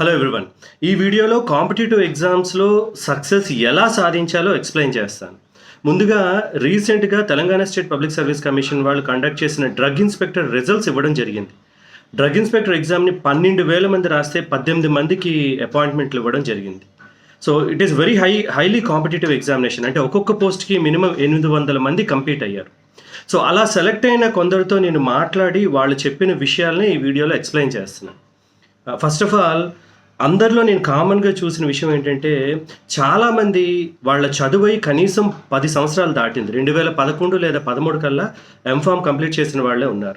Hello everyone ఈ వీడియోలో competitive ఎగ్జామ్స్లో సక్సెస్ ఎలా సాధించాలో ఎక్స్ప్లెయిన్ చేస్తాను. ముందుగా రీసెంట్గా Telangana state public service commission వాళ్ళు కండక్ట్ చేసిన డ్రగ్ ఇన్స్పెక్టర్ రిజల్ట్స్ ఇవ్వడం జరిగింది. డ్రగ్ ఇన్స్పెక్టర్ ఎగ్జామ్ని పన్నెండు వేల మంది రాస్తే పద్దెనిమిది మందికి అపాయింట్మెంట్లు ఇవ్వడం జరిగింది. So it is very high highly competitive examination అంటే ఒక్కొక్క పోస్ట్కి మినిమం ఎనిమిది వందల మంది కంప్లీట్ అయ్యారు. సో అలా సెలెక్ట్ అయిన కొందరితో నేను మాట్లాడి వాళ్ళు చెప్పిన విషయాల్ని ఈ వీడియోలో ఎక్స్ప్లెయిన్ చేస్తున్నాను. ఫస్ట్ ఆఫ్ ఆల్ అందరిలో నేను కామన్గా చూసిన విషయం ఏంటంటే చాలామంది వాళ్ళ చదువై కనీసం పది సంవత్సరాలు దాటింది. రెండు వేల పదకొండు లేదా పదమూడు కల్లా ఎంఫామ్ కంప్లీట్ చేసిన వాళ్ళే ఉన్నారు.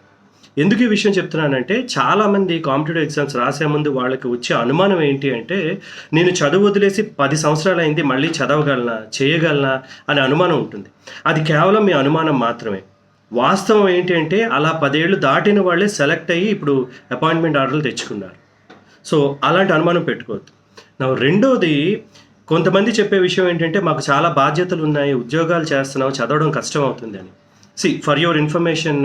ఎందుకు ఈ విషయం చెప్తున్నానంటే చాలామంది కాంపిటేటివ్ ఎగ్జామ్స్ రాసే ముందు వాళ్ళకి వచ్చే అనుమానం ఏంటి అంటే నేను చదువు వదిలేసి పది సంవత్సరాలు అయింది మళ్ళీ చదవగలనా చేయగలనా అనే అనుమానం ఉంటుంది. అది కేవలం మీ అనుమానం మాత్రమే. వాస్తవం ఏంటి అంటే అలా పదేళ్ళు దాటిన వాళ్ళే సెలెక్ట్ అయ్యి ఇప్పుడు అపాయింట్మెంట్ ఆర్డర్లు తెచ్చుకున్నారు. సో అలాంటి అనుమానం పెట్టుకోవద్దు. నా రెండోది కొంతమంది చెప్పే విషయం ఏంటంటే మాకు చాలా బాధ్యతలు ఉన్నాయి ఉద్యోగాలు చేస్తున్నాం చదవడం కష్టం అవుతుంది అని. సి ఫర్ యువర్ ఇన్ఫర్మేషన్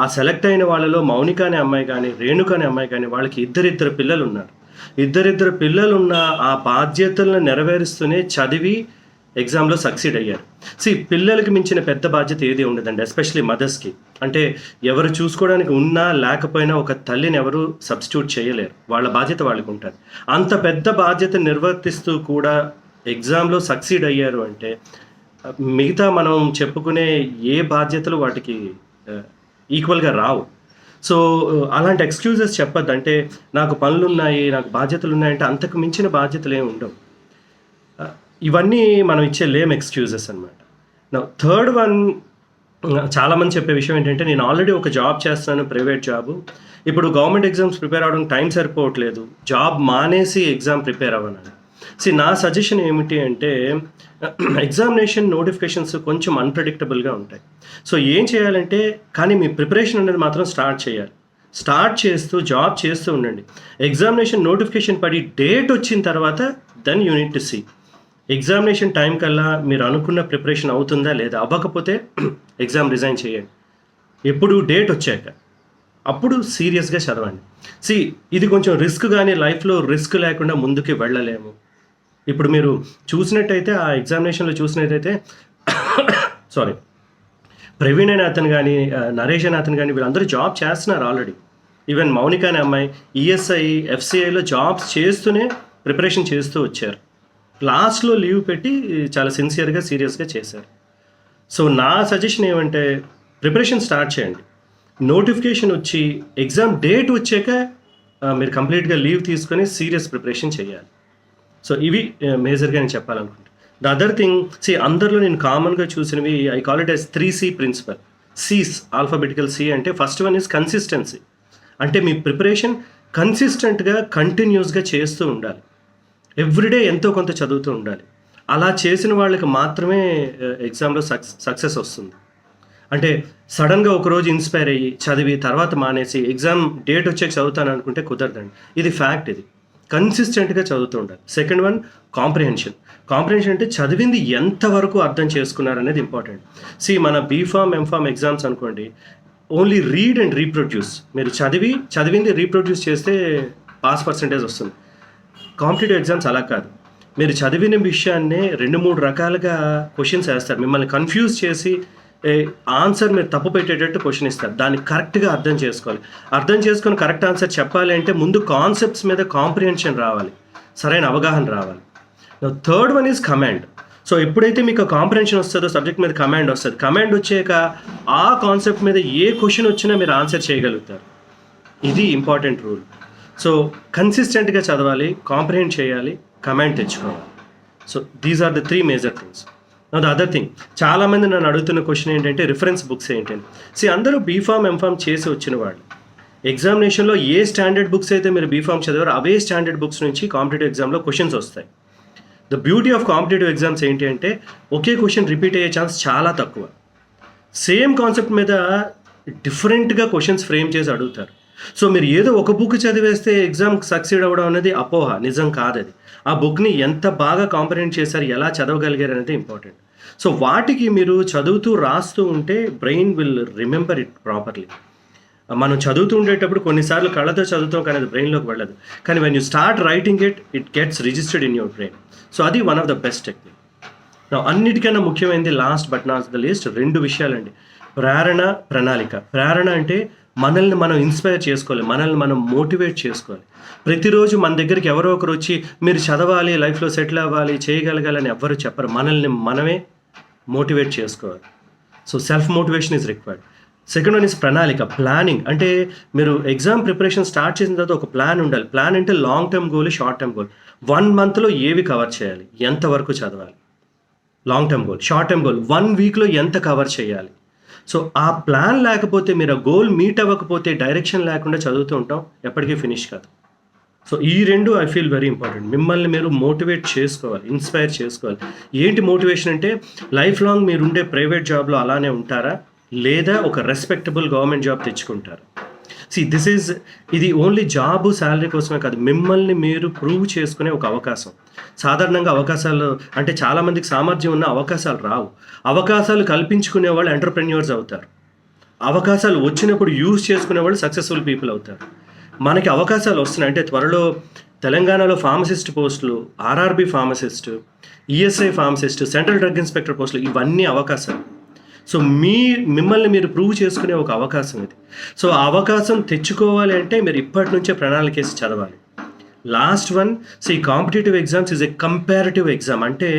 ఆ సెలెక్ట్ అయిన వాళ్ళలో మౌనిక అనే అమ్మాయి కానీ రేణుక అనే అమ్మాయి కానీ వాళ్ళకి ఇద్దరిద్దరు పిల్లలు ఉన్నారు ఇద్దరిద్దరు పిల్లలు ఉన్న ఆ బాధ్యతలను నెరవేరుస్తూనే చదివి ఎగ్జామ్లో సక్సీడ్ అయ్యారు. సి పిల్లలకి మించిన పెద్ద బాధ్యత ఏది ఉండదండి ఎస్పెషలీ మదర్స్కి అంటే ఎవరు చూసుకోవడానికి ఉన్నా లేకపోయినా ఒక తల్లిని ఎవరు సబ్స్టిట్యూట్ చేయలేరు. వాళ్ళ బాధ్యత వాళ్ళకి ఉంటుంది. అంత పెద్ద బాధ్యత నిర్వర్తిస్తూ కూడా ఎగ్జామ్లో సక్సీడ్ అయ్యారు అంటే మిగతా మనం చెప్పుకునే ఏ బాధ్యతలు వాటికి ఈక్వల్గా రావు. సో అలాంటి ఎక్స్క్యూజెస్ చెప్పద్దు. అంటే నాకు పనులు ఉన్నాయి నాకు బాధ్యతలు ఉన్నాయంటే అంతకు మించిన బాధ్యతలు ఏమి ఉండవు ఇవన్నీ మనం ఇచ్చే లేమ్ ఎక్స్క్యూజెస్ అనమాట థర్డ్ వన్ చాలామంది చెప్పే విషయం ఏంటంటే నేను ఆల్రెడీ ఒక జాబ్ చేస్తున్నాను ప్రైవేట్ జాబ్ ఇప్పుడు గవర్నమెంట్ ఎగ్జామ్స్ ప్రిపేర్ అవ్వడం టైం సరిపోవట్లేదు. జాబ్ మానేసి ఎగ్జామ్ ప్రిపేర్ అవ్వనని సి నా సజెషన్ ఏమిటి అంటే ఎగ్జామినేషన్ నోటిఫికేషన్స్ కొంచెం అన్ప్రెడిక్టబుల్గా ఉంటాయి. సో ఏం చేయాలంటే కానీ మీ ప్రిపరేషన్ అనేది మాత్రం స్టార్ట్ చేయాలి. స్టార్ట్ చేస్తూ జాబ్ చేస్తూ ఉండండి. ఎగ్జామినేషన్ నోటిఫికేషన్ పడి డేట్ వచ్చిన తర్వాత then you need to see examination time కల్లా మీరు అనుకున్న ప్రిపరేషన్ అవుతుందా లేదా? అవ్వకపోతే ఎగ్జామ్ రిజైన్ చేయండి. ఎప్పుడు డేట్ వచ్చాక. అప్పుడు సీరియస్గా చదవండి. సి ఇది కొంచెం రిస్క్ కానీ లైఫ్లో రిస్క్ లేకుండా ముందుకి వెళ్ళలేము. ఇప్పుడు మీరు చూసినట్టయితే ఆ ఎగ్జామినేషన్లో చూసినట్టయితే సారీ ప్రవీణ్ అనే అతను కానీ నరేష్ అనే అతను కానీ వీళ్ళందరూ జాబ్ చేస్తున్నారు ఆల్రెడీ ఈవెన్ మౌనిక అనే అమ్మాయి ఈఎస్ఐ ఎఫ్సిఐలో జాబ్స్ చేస్తూనే ప్రిపరేషన్ చేస్తూ వచ్చారు. లాస్ట్లో లీవ్ పెట్టి చాలా సిన్సియర్గా సీరియస్గా చేశారు. సో నా సజెషన్ ఏమంటే ప్రిపరేషన్ స్టార్ట్ చేయండి. నోటిఫికేషన్ వచ్చి ఎగ్జామ్ డేట్ వచ్చాక మీరు కంప్లీట్గా లీవ్ తీసుకొని సీరియస్ ప్రిపరేషన్ చేయాలి. సో ఇవి మేజర్గా నేను చెప్పాలనుకుంటున్నాను ద అదర్ థింగ్ సి అందరిలో నేను కామన్గా చూసినవి I call it S three C principle. Cs alphabetical C అంటే ఫస్ట్ వన్ ఇస్ కన్సిస్టెన్సీ. అంటే మీ ప్రిపరేషన్ కన్సిస్టెంట్గా కంటిన్యూస్గా చేస్తూ ఉండాలి. ఎవ్రీడే ఎంతో కొంత చదువుతూ ఉండాలి. అలా చేసిన వాళ్ళకి మాత్రమే ఎగ్జామ్లో సక్స్ సక్సెస్ వస్తుంది. అంటే సడన్గా ఒకరోజు ఇన్స్పైర్ అయ్యి చదివి తర్వాత మానేసి ఎగ్జామ్ డేట్ వచ్చాక చదువుతాను అనుకుంటే కుదరదండి. ఇది ఫ్యాక్ట్ ఇది. కన్సిస్టెంట్గా చదువుతూ ఉండాలి. Second one comprehension. కాంప్రిహెన్షన్ అంటే చదివింది ఎంతవరకు అర్థం చేసుకున్నారు అనేది ఇంపార్టెంట్. సి మన B Pharm M Pharm exams అనుకోండి ఓన్లీ రీడ్ అండ్ రీప్రొడ్యూస్. మీరు చదివి చదివింది రీప్రొడ్యూస్ చేస్తే పాస్ పర్సంటేజ్ వస్తుంది. కాంపిటేటివ్ ఎగ్జామ్స్ అలా కాదు. మీరు చదివిన విషయాన్నే రెండు మూడు రకాలుగా క్వశ్చన్స్ వేస్తారు. మిమ్మల్ని కన్ఫ్యూజ్ చేసి ఆన్సర్ మీరు తప్పు పెట్టేటట్టు క్వశ్చన్ ఇస్తారు. దాన్ని కరెక్ట్గా అర్థం చేసుకోవాలి. అర్థం చేసుకొని కరెక్ట్ ఆన్సర్ చెప్పాలి అంటే ముందు కాన్సెప్ట్స్ మీద కాంప్రిహెన్షన్ రావాలి. సరైన అవగాహన రావాలి. Third one is command so ఎప్పుడైతే మీకు కాంప్రిహెన్షన్ వస్తుందో సబ్జెక్ట్ మీద కమాండ్ వస్తుంది. కమాండ్ వచ్చాక ఆ కాన్సెప్ట్ మీద ఏ క్వశ్చన్ వచ్చినా మీరు ఆన్సర్ చేయగలుగుతారు. ఇది ఇంపార్టెంట్ రూల్ సో కన్సిస్టెంట్గా చదవాలి కాంప్రహెండ్ చేయాలి కమాండ్ తెచ్చుకోవాలి. So these are the three major things the other thing చాలామంది నన్ను అడుగుతున్న క్వశ్చన్ ఏంటంటే రిఫరెన్స్ బుక్స్ ఏంటని. సి అందరూ బీఫామ్ ఎంఫామ్ చేసి వచ్చిన వాళ్ళు. ఎగ్జామినేషన్లో ఏ స్టాండర్డ్ బుక్స్ అయితే మీరు బీఫామ్ చదివారో అవే స్టాండర్డ్ బుక్స్ నుంచి కాంపిటేటివ్ ఎగ్జామ్లో క్వశ్చన్స్ వస్తాయి. The beauty of competitive exams ఏంటి అంటే ఒకే క్వశ్చన్ రిపీట్ అయ్యే ఛాన్స్ చాలా తక్కువ. సేమ్ కాన్సెప్ట్ మీద డిఫరెంట్గా క్వశ్చన్స్ ఫ్రేమ్ చేసి అడుగుతారు. సో మీరు ఏదో ఒక బుక్ చదివేస్తే ఎగ్జామ్ సక్సీడ్ అవ్వడం అనేది అపోహ. నిజం కాదది. ఆ బుక్ని ఎంత బాగా కాంప్రహెండ్ చేశారు ఎలా చదవగలిగారు అనేది ఇంపార్టెంట్ సో వాటికి మీరు చదువుతూ రాస్తూ ఉంటే brain will remember it properly మనం చదువుతూ ఉండేటప్పుడు కొన్నిసార్లు కళ్ళతో చదువుతాం కానీ అది బ్రెయిన్లోకి వెళ్ళదు. కానీ when you start writing it it gets registered in your brain so అది one of the best technique అన్నిటికన్నా ముఖ్యమైనది last but not the least రెండు విషయాలండి. ప్రేరణ ప్రణాళిక. ప్రేరణ అంటే మనల్ని మనం ఇన్స్పైర్ చేసుకోవాలి మనల్ని మనం మోటివేట్ చేసుకోవాలి. ప్రతిరోజు మన దగ్గరికి ఎవరో ఒకరు వచ్చి మీరు చదవాలి లైఫ్లో సెటిల్ అవ్వాలి చేయగలగాలని ఎవ్వరు చెప్పరు. మనల్ని మనమే మోటివేట్ చేసుకోవాలి. So self motivation is required second one is ప్రణాళిక. ప్లానింగ్ అంటే మీరు ఎగ్జామ్ ప్రిపరేషన్ స్టార్ట్ చేసిన తర్వాత ఒక ప్లాన్ ఉండాలి. ప్లాన్ అంటే long term goal short term goal one మంత్లో ఏవి కవర్ చేయాలి? ఎంతవరకు చదవాలి? Long term goal short term goal one వీక్లో ఎంత కవర్ చేయాలి? సో ఆ ప్లాన్ లేకపోతే మీరు ఆ గోల్ మీట్ అవ్వకపోతే డైరెక్షన్ లేకుండా చదువుతూ ఉంటాం ఎప్పటికీ ఫినిష్ కాదు. సో ఈ రెండు ఐ ఫీల్ వెరీ ఇంపార్టెంట్. మిమ్మల్ని మీరు మోటివేట్ చేసుకోవాలి ఇన్స్పైర్ చేసుకోవాలి. ఏంటి మోటివేషన్ అంటే లైఫ్ లాంగ్ మీరు ఉండే ప్రైవేట్ జాబ్లో అలానే ఉంటారా? లేదా ఒక రెస్పెక్టబుల్ గవర్నమెంట్ జాబ్ తెచ్చుకుంటారా? సి దిస్ ఈజ్ ఇది ఓన్లీ జాబ్ శాలరీ కోసమే కాదు మిమ్మల్ని మీరు ప్రూవ్ చేసుకునే ఒక అవకాశం. సాధారణంగా అవకాశాలు అంటే చాలామందికి సామర్థ్యం ఉన్న అవకాశాలు రావు. అవకాశాలు కల్పించుకునే వాళ్ళు ఎంటర్ప్రెన్యూర్స్ అవుతారు. అవకాశాలు వచ్చినప్పుడు యూజ్ చేసుకునే వాళ్ళు సక్సెస్ఫుల్ పీపుల్ అవుతారు. మనకి అవకాశాలు వస్తున్నాయి. అంటే త్వరలో తెలంగాణలో ఫార్మసిస్ట్ పోస్టులు RRB pharmacist ESI pharmacist central drug inspector పోస్టులు ఇవన్నీ అవకాశాలు. సో మీ మిమ్మల్ని మీరు ప్రూవ్ చేసుకునే ఒక అవకాశం ఇది. సో ఆ అవకాశం తెచ్చుకోవాలి అంటే మీరు ఇప్పటి నుంచే ప్రణాళిక వేసి చదవాలి. లాస్ట్ వన్ సో ఈ competitive exams is a comparative exam అంటే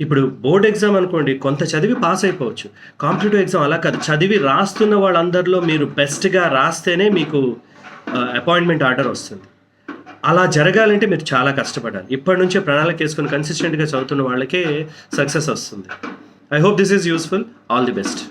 ఇప్పుడు బోర్డ్ ఎగ్జామ్ అనుకోండి కొంత చదివి పాస్ అయిపోవచ్చు. కాంపిటేటివ్ ఎగ్జామ్ అలా కాదు. చదివి రాస్తున్న వాళ్ళందరిలో మీరు బెస్ట్గా రాస్తేనే మీకు అపాయింట్మెంట్ ఆర్డర్ వస్తుంది. అలా జరగాలంటే మీరు చాలా కష్టపడాలి. ఇప్పటి నుంచే ప్రణాళిక వేసుకొని కన్సిస్టెంట్గా చదువుతున్న వాళ్ళకే సక్సెస్ వస్తుంది. I hope this is useful. All the best.